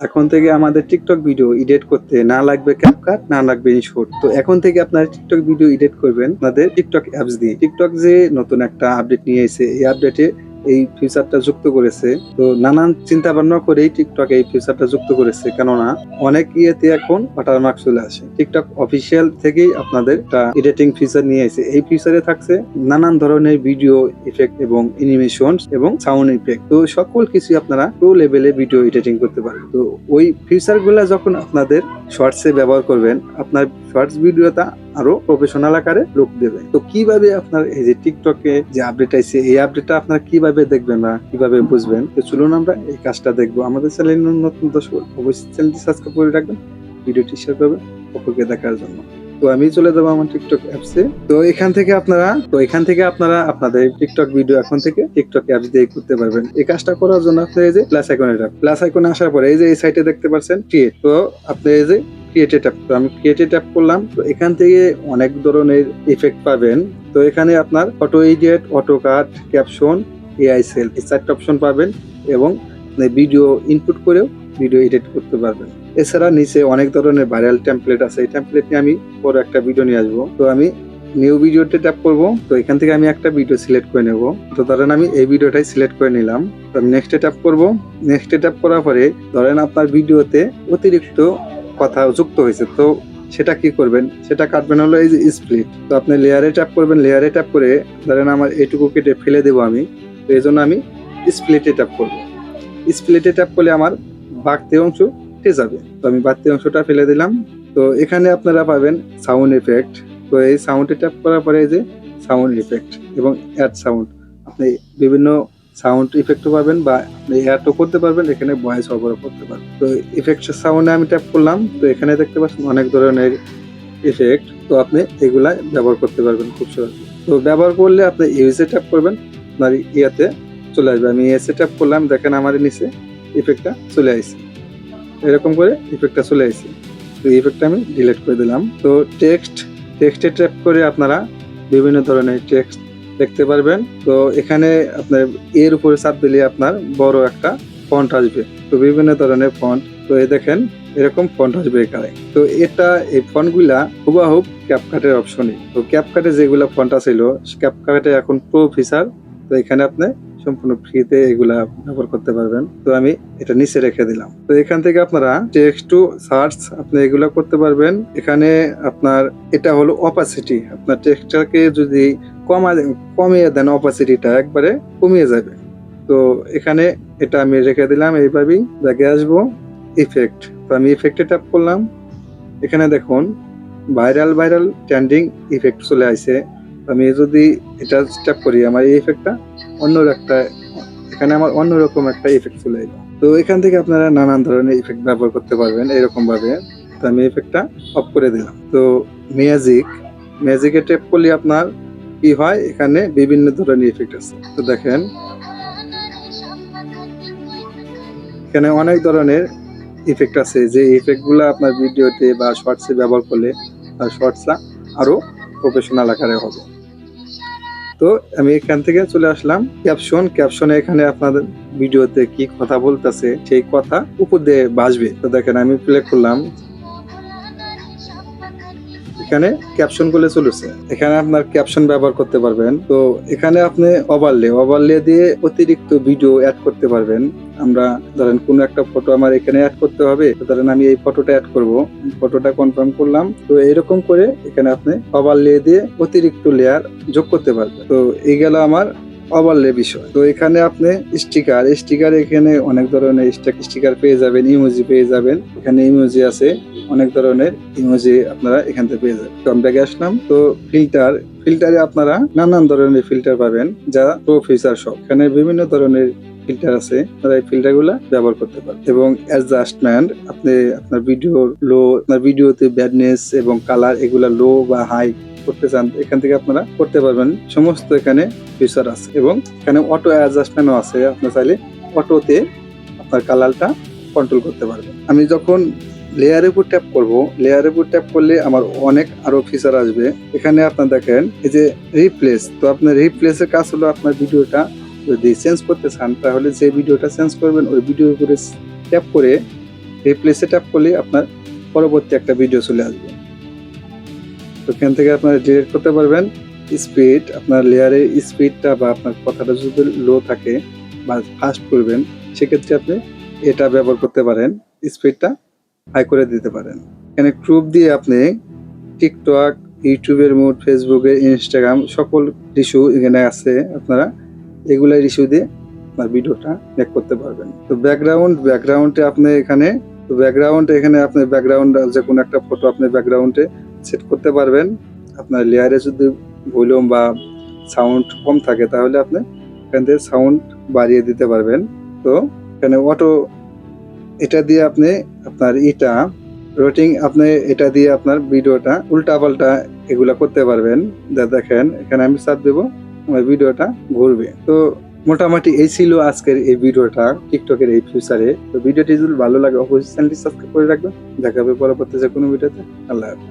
এখন থেকে আমাদের টিকটক ভিডিও এডিট করতে না লাগবে ক্যাপকাট না লাগবে ইনশোট তো এখন থেকে আপনারা টিকটক ভিডিও এডিট করবেন। আপনাদের টিকটক অ্যাপস দিয়ে। টিকটক যে নতুন একটা আপডেট নিয়ে এসে এই আপডেটে এই ফিচারটা যুক্ত করেছে। তো নানান চিন্তা ভাবনা করেই টিকটক এই ফিচারটা যুক্ত করেছে। কেননা, অনেক ইয়েতে এখন ওয়াটারমার্ক চলে আসে। টিকটক অফিসিয়াল থেকেই আপনাদের একটা এডিটিং ফিচার নিয়ে এসে এই ফিচারে থাকছে নানান ধরনের ভিডিও ইফেক্ট এবং অ্যানিমেশন এবং সাউন্ড ইফেক্ট তো সকল কিছু আপনারা প্রো লেভেলে ভিডিও এডিটিং করতে পারেন তো ওই ফিচারগুলা যখন আপনাদের শর্টসে ব্যবহার করবেন, আপনার শর্টস ভিডিওটা আরও প্রফেশনাল আকারে লুক দেবে। তো কীভাবে আপনার এই যে টিকটকে যে আপডেট আইছে, এই আপডেটটা আপনারা কীভাবে দেখবেন বা কীভাবে বুঝবেন? তো চলুন আমরা এই কাজটা দেখব। আমাদের চ্যানেল নতুন দর্শক, অবশ্যই চ্যানেলটি সাবস্ক্রাইব করে রাখবেন। ভিডিওটি শেয়ার করবেন অপরকে দেখার জন্য। তো আমি চলে যাব আমার টিকটক অ্যাপসে তো এখান থেকে আপনারা, তো এখান থেকে আপনারা আপনাদের টিকটক ভিডিও এখন থেকে টিকটক অ্যাপস দিয়ে করতে পারবেন। এই কাজটা করার জন্য আপনি এই যে প্লাস আইকনে প্লাস আইকনে আসার পরে এই যে এই সাইটে দেখতে পাচ্ছেন ক্রিয়েট তো আপনি এই যে ক্রিয়েটে ট্যাপ আমি ক্রিয়েটে ট্যাপ করলাম, তো এখান থেকে অনেক ধরনের ইফেক্ট পাবেন। তো এখানে আপনার auto edit auto cut caption AI sell এই চারটা অপশন পাবেন এবং ভিডিও ইনপুট করেও ভিডিও এডিট করতে পারবেন। এছাড়া নিচে অনেক ধরনের ভাইরাল টেমপ্লেট আছে, এই টেমপ্লেট নিয়ে আমি পরে একটা ভিডিও নিয়ে আসব। তো আমি নিউ ভিডিওতে ট্যাপ করব, তো এখান থেকে আমি একটা ভিডিও সিলেক্ট করে নেব। তো ধরেন আমি এই ভিডিওটাই সিলেক্ট করে নিলাম। আমি নেক্সটে ট্যাপ করব। নেক্সটে ট্যাপ করার পরে ধরেন আপনার ভিডিওতে অতিরিক্ত কথা যুক্ত হয়েছে, তো সেটা কি করবেন? সেটা কাটবেন হলো এই যে স্প্লিট তো আপনি লেয়ারে ট্যাপ করবেন লেয়ারে ট্যাপ করে ধরেন আমার এইটুকু কেটে ফেলে দেবো আমি, তো এই জন্য আমি স্প্লিটে ট্যাপ করব। স্প্লিটে ট্যাপ করলে আমার বাড়তি অংশ কেটে যাবে। তো আমি বাড়তি অংশটা ফেলে দিলাম। তো এখানে আপনারা পাবেন সাউন্ড এফেক্ট তো এই সাউন্ডে ট্যাপ করার পরে যে সাউন্ড ইফেক্ট এবং অ্যাড সাউন্ড আপনি বিভিন্ন সাউন্ড ইফেক্টও পাবেন বা অ্যাডও করতে পারবেন, এখানে ভয়েস ওভারও করতে পারবেন। তো ইফেক্ট সাউন্ডে আমি ট্যাপ করলাম, তো এখানে দেখতে পাচ্ছেন অনেক ধরনের ইফেক্ট তো আপনি এগুলা ব্যবহার করতে পারবেন খুব সহজে। তো ব্যবহার করলে আপনি ইউজে ট্যাপ করবেন, আপনার ইয়াতে চলে আসবে। আমি এসে ট্যাপ করলাম, দেখেন আমার নিচে ইফেক্টটা চলে আসছে। এরকম করে ইফেক্টটা চলে আসছে। তো ইফেক্টটা আমি ডিলিট করে দিলাম। তো টেক্সট টেক্সটে ট্যাপ করে আপনারা বিভিন্ন ধরনের টেক্সট দেখতে পারবেন। তো এখানে আপনার এর উপরে চাপ দিলে আপনার বড় একটা ফন্ট আসবে। তো বিভিন্ন ধরনের ফন্ট তো এই দেখেন, এরকম ফন্ট আসবে এখানে। তো এটা, এই ফন্টগুলা হুবাহুব ক্যাপকাটের অপশনে তো ক্যাপকাটে যেগুলা ফন্ট ছিল ক্যাপকাটে এখন প্রো ফিচার তো এখানে আপনি সম্পূর্ণ ফ্রিতে এগুলা ব্যবহার করতে পারবেন। তো আমি এটা নিচে রেখে দিলাম। তো এখান থেকে আপনারা টেক্সট টু সার্চ আপনি এগুলা করতে পারবেন। এখানে আপনার, এটা হলো অপাসিটি আপনার টেক্সটটাকে যদি কমা, কমিয়ে দেন অপাসিটিটা একবারে কমিয়ে যাবে। তো এখানে এটা আমি রেখে দিলাম এইভাবেই ব্যাগে আসব ইফেক্ট তো আমি ইফেক্টে ট্যাপ করলাম। এখানে দেখুন ভাইরাল ভাইরাল ট্রেন্ডিং ইফেক্ট চলে আসে আমি যদি এটা ট্যাপ করি, আমার এই ইফেক্টটা অন্য একটা, এখানে আমার অন্যরকম একটা ইফেক্ট চলে এলো তো এখান থেকে আপনারা নানান ধরনের ইফেক্ট ব্যবহার করতে পারবেন এরকমভাবে। তো আমি ইফেক্টটা অফ করে দিলাম। তো ম্যাজিক ম্যাজিকে ট্যাপ করলে আপনার কি হয়? এখানে বিভিন্ন ধরনের ইফেক্ট আছে। তো দেখেন, এখানে অনেক ধরনের ইফেক্ট আছে। যে ইফেক্টগুলো আপনার ভিডিওতে বা শর্টসে ব্যবহার করলে, তার শর্টসটা আরও প্রফেশনাল আকারে হবে। তো আমি এখান থেকে চলে আসলাম। ক্যাপশন ক্যাপশনে এখানে আপনাদের ভিডিওতে কি কথা বলতেছে, সেই কথা উপর দিয়ে বাসবে। তো দেখেন, আমি প্লে করলাম এখানে ক্যাপশনগুলো চলেছে। এখানে আপনার ক্যাপশন ব্যবহার করতে পারবেন। তো এখানে আপনি ওভারলে ওভারলে দিয়ে অতিরিক্ত ভিডিও অ্যাড করতে পারবেন। আমরা ধরেন কোনো একটা ফটো আমার এখানে অ্যাড করতে হবে ধরেন আমি এই ফটোটা অ্যাড করব। ফটোটা কনফার্ম করলাম। তো এরকম করে এখানে আপনি ওভারলে দিয়ে অতিরিক্ত লেয়ার যোগ করতে পারবেন। তো এই গেল আমার ওভারলে বিষয়। তো এখানে আপনি স্টিকার স্টিকার এখানে অনেক ধরনের স্টিকার পেয়ে যাবেন ইমোজি পেয়ে যাবেন। এখানে ইমোজি আছে, অনেক ধরনের ইমোজি আপনারা এখান থেকে পেয়ে যাবেন। তো আমি ব্যাগে আসলাম। তো ফিল্টার ফিল্টারে আপনারা নানান ধরনের ফিল্টার পাবেন, যা প্রো ফিচার সব এখানে বিভিন্ন ধরনের ফিল্টার আছে, আপনারা এই ফিল্টারগুলা ব্যবহার করতে পারেন। এবং অ্যাডজাস্টমেন্ট আপনি আপনার ভিডিও লো আপনার ভিডিওতে ব্যাডনেস এবং কালার এগুলা লো বা হাই করতে চান, এখান থেকে আপনারা করতে পারবেন। সমস্ত এখানে ফিচার আছে এবং এখানে অটো অ্যাডজাস্টমেন্টও আছে। আপনার চাইলে অটোতে আপনার কালারটা কন্ট্রোল করতে পারবেন। আমি যখন লেয়ারের উপর ট্যাপ করব লেয়ারের উপর ট্যাপ করলে আমার অনেক আরও ফিচার আসবে। এখানে আপনার দেখেন, এই যে রিপ্লেস তো আপনার রিপ্লেসের কাজ হলো আপনার ভিডিওটা যদি চেঞ্জ করতে চান, তাহলে যে ভিডিওটা চেঞ্জ করবেন, ওই ভিডিওর উপরে ট্যাপ করে রিপ্লেসে ট্যাপ করলে আপনার পরবর্তী একটা ভিডিও চলে আসবে। তো এখান থেকে আপনারা ডিরেক্ট করতে পারবেন। স্পিড, আপনার লেয়ারের স্পিডটা বা আপনার কথাটা যদি লো থাকে বা ফাস্ট করবেন, সেক্ষেত্রে আপনি এটা ব্যবহার করতে পারেন। স্পিডটা হাই করে দিতে পারেন। এখানে ক্রুপ দিয়ে আপনি টিকটক ইউটিউবের মোড ফেসবুকের ইনস্টাগ্রাম সকল ইস্যু এখানে আছে আপনারা। এগুলাই ইস্যু দিয়ে আপনার ভিডিওটা মেক করতে পারবেন। তো ব্যাকগ্রাউন্ড ব্যাকগ্রাউন্ডে আপনি এখানে, তো ব্যাকগ্রাউন্ড এখানে আপনি ব্যাকগ্রাউন্ড যে কোনো একটা ফটো আপনি ব্যাকগ্রাউন্ডে সেট করতে পারবেন। আপনার লেয়ারে যদি ভলিউম বা সাউন্ড কম থাকে, তাহলে আপনি এখান থেকে সাউন্ড বাড়িয়ে দিতে পারবেন। তো এখানে অটো এটা দিয়ে আপনি আপনার ইটা রোটিং আপনি এটা দিয়ে আপনার ভিডিওটা উল্টা পাল্টা এগুলা করতে পারবেন। দে- দেখেন, এখানে আমি সাথ দেবো, আমার ভিডিওটা ঘুরবে। তো মোটামুটি এই ছিল আজকের এই ভিডিওটা টিকটকের এই ফিউচারে তো ভিডিওটি যদি ভালো লাগে, অবশ্যই চ্যানেলটি সাবস্ক্রাইব করে রাখবেন। দেখা হবে পরবর্তী যে কোনো ভিডিওতে। আল্লাহ হাফিজ।